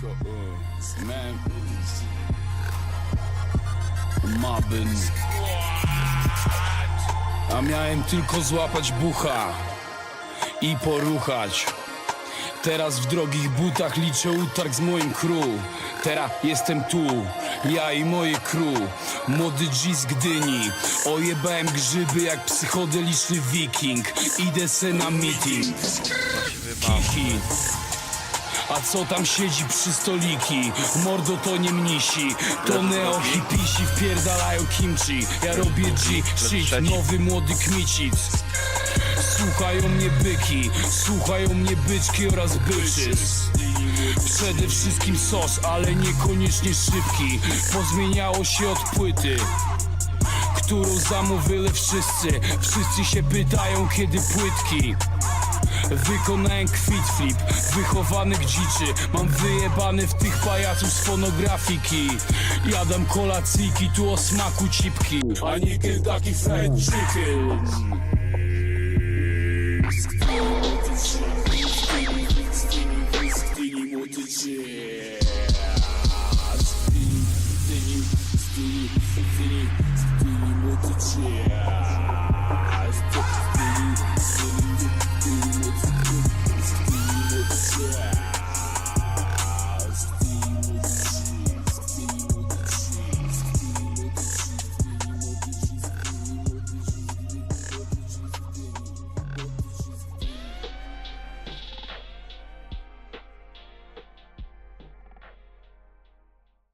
Go, uh, man. Mabyn. A miałem tylko złapać bucha i poruchać. Teraz w drogich butach liczę utarg z moim crew Teraz jestem tu, ja i moje crew Młody G z Gdyni Ojebałem grzyby jak psychodeliczny wiking Idę se na meeting Kiki a co tam siedzi przy stoliki? Mordo to nie mnisi. To neo hipisi wpierdalają kimchi. Ja robię G, shit, nowy młody kmicic. Słuchają mnie byki, słuchają mnie byczki oraz byczys. Przede wszystkim sos, ale niekoniecznie szybki. Pozmieniało się od płyty Którą zamówili wszyscy. Wszyscy się pytają kiedy płytki Wykonałem kwit flip, wychowanych dziczy Mam wyjebane w tych pajaców z fonografiki Jadam kolacyjki, tu o smaku cipki A nie Kentucky Fried Chicken